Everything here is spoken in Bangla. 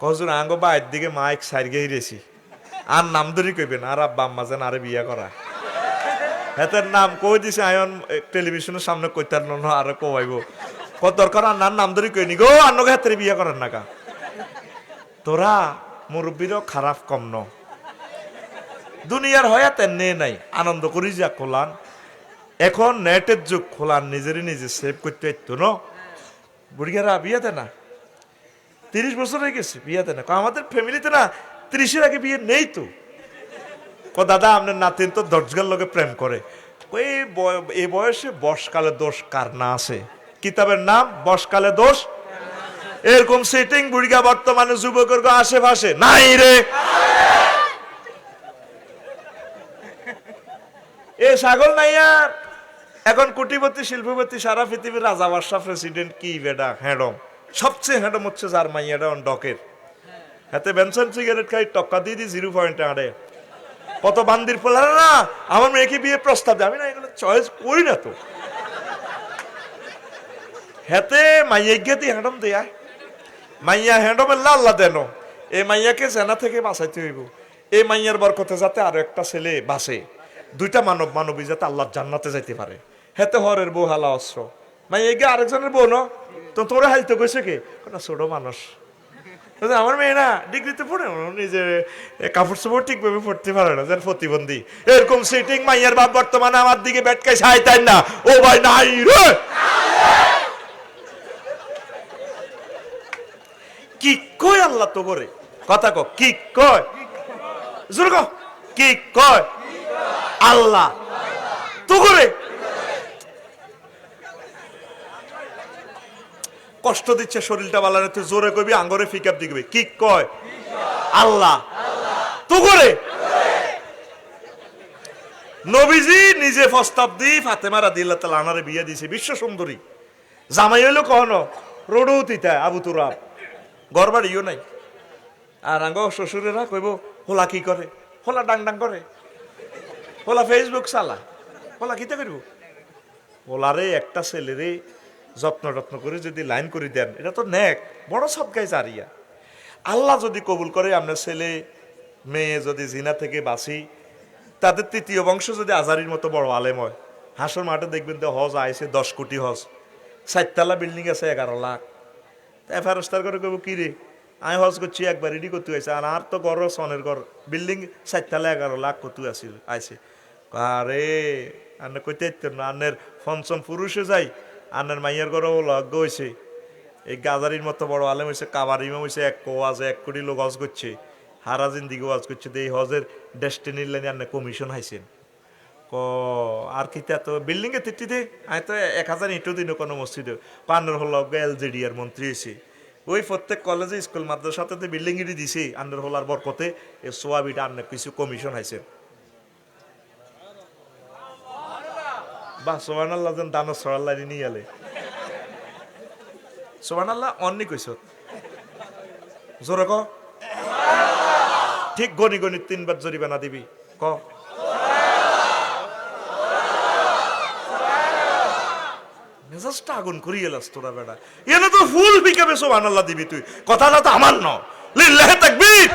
কজুর আঙ্গ বাইর দিকে মাইক সাইড গেছি আর নাম ধরি কইবেন, আর আব্বা আম্মা যেন আরে বিয়া করা। হেতের নাম কই দিছে আয়ন টেলিভিশনের সামনে কইতার ন আরে কইব কত দরকার আর নার নাম ধরি কইনি গো, আন্নকে হাতের বিয়া করার নাকা। তোরা মুরব্বীরও খারাপ কম ন। দুনিয়ার হয়া তেনে নাই, আনন্দ করি যা খোলান। এখন নেটের যুগ, খোলান নিজেরই নিজে সেভ করতে পারতো ন। বুড়িয়ারা বিয়াতে না। তিরিশ বছর হয়ে গেছে বিয়াতে না। আমাদের ফ্যামিলিতে না, তিরিশের আগে বিয়ে নেই তো। দাদা, আপনার নাতিন তো দশগার লোকে প্রেম করে। ওই এই বয়সে বসকালে দোষ কার না আছে? কিতাবের নাম, বসকালে দোষ? এরকম সেটিং বুড়িগা বর্তমানে যুবকের আশেপাশে। নাই রে। এ ছাগল নাইয়া এখন কোটিপতি শিল্পপতি সারা পৃথিবীর রাজা বাদশাহ প্রেসিডেন্ট কি বেডা হ্যাডম সবচেয়ে হ্যাডম হচ্ছে যার মাইয়াটা অন ডকের। হাতে বেনসন সিগারেট খাই, টক্কা দিয়ে দিই, জিরো পয়েন্টে আড়ে কত বান্দির পোলারে না আমার মেয়েকে বিয়ে প্রস্তাব দেয়। আমি না, এগুলো চয়েস করি না তো। হেতে মাইয়া গেতে হ্যাডম দেয়া মাইয়া হ্যাডম আল্লাহ আল্লাহ দেন। এই মাইয়াকে জেনা থেকে বাঁচাইতে হইব। এই মাইয়ার বরকতে যাতে আরও একটা ছেলে বাঁচে। দুইটা মানব মানবী যাতে আল্লাহর জান্নাতে যাইতে পারে। হেতে হরের বউ হালা অস্ত্র। মাইয়া গিয়ে আরেকজনের বউ, ন? তো তোরা হাইতে কইছে কি? না ছোট মানুষ। আমার মেয়ে না ডিগ্রিতে পড়ে নিজে কাপড় চোপড় ঠিকভাবে পড়তে পারে না যেন প্রতিবন্ধী। এরকম সিটিং মাইয়ার বাপ বর্তমানে আমার দিকে ব্যাটকাই সাই তাই না। ও ভাই নাই রে! কি কয় আল্লাহ তো করে কথা ক কি কয়? জোর কও, কি কয়? আল্লাহ। তো করে কষ্ট দিচ্ছে শরীরটা বালারে তুই জোরে কবি আঙ্গরে ফিকাপ দিবি কি কয়? আল্লাহ। তু করে। নবীজি নিজে প্রস্তাব দি, ফাতেমা রাদিয়াল্লাহু তাআলা আনারে বিয়ে দিছে, বিশ্ব সুন্দরী। জামাই হইল কখনো? রোডও তিতা আবু তুরাব। ঘর বাড়িও নাই। আর আঙ্গ শ্বশুরেরা কইব, হোলা কি করে? হোলা ডাং ডাং করে। হোলা ফেসবুক চালা। হোলা কিতা করব হোলারে একটা ছেলেরে যত্ন যত্ন করে যদি লাইন করে দেন, এটা তো নেক, বড় সব গাই জারিয়া। আল্লাহ যদি কবুল করে আপনার ছেলে, মেয়ে যদি জিনা থেকে বাঁচি, তাদের তৃতীয় বংশ যদি আজারির মতো বড় আলেম হয়, হাসর মাঠে দেখবেন তো হজ আইছে, দশ কোটি হজ। চারতলা বিল্ডিং আছে, এগারো লাখ। তাই ফেরস্তার করে কব কি রে? আমি হজ করছি, একবার রেডি করতে হয়েছে আর আর তো ঘর সনের ঘর। বিল্ডিং চারতলা এগারো লাখ কত আছিল আইছে। আরে, আন্নে কইতে না, আন্নের ফনসন পুরুষে যাই আন্নের মাইয়ার ঘরও লজ্ঞ হয়েছে। এই গাজারির মতো বড় আলেম হয়েছে, কাবার ইমাম হয়েছে, এক কোয়াজ এক কোটি লোক হজ করছে হারা জিন্দিগি ওয়াজ করছে এই হজের ডেস্টিনির লাইনে আন্নে কমিশন হাইছেন ক, আর কি তো বিল্ডিং এ তিটিতে আমি তো এক হাজার ইটও দিন কোনো মসজিদে। পান্ডর হল এলজেডি এর মন্ত্রী হয়েছে। ওই প্রত্যেক কলেজে স্কুল, মাদ্রাসাতে বিল্ডিং এটি দিছে আন্ডার হলার বরকতে এ সোয়াবিটা আন্নে কিছু কমিশন হাইছে বা সোহান আল্লাহ যেন দানো সরাল লাইনে নিয়ে এলে। সোহান আল্লাহ অন্নি কইস জোরে ক। ঠিক গনি গনি তিনবার জরিমানা দিবি। ক। মেজাজটা আগুন করিয়ে এলাস তোরা বেড়া এনে তো ফুল বিকাবে সোহান আল্লাহ দিবি তুই। কথাটা তো আমার ন। লিল্লাহে তাকবীর।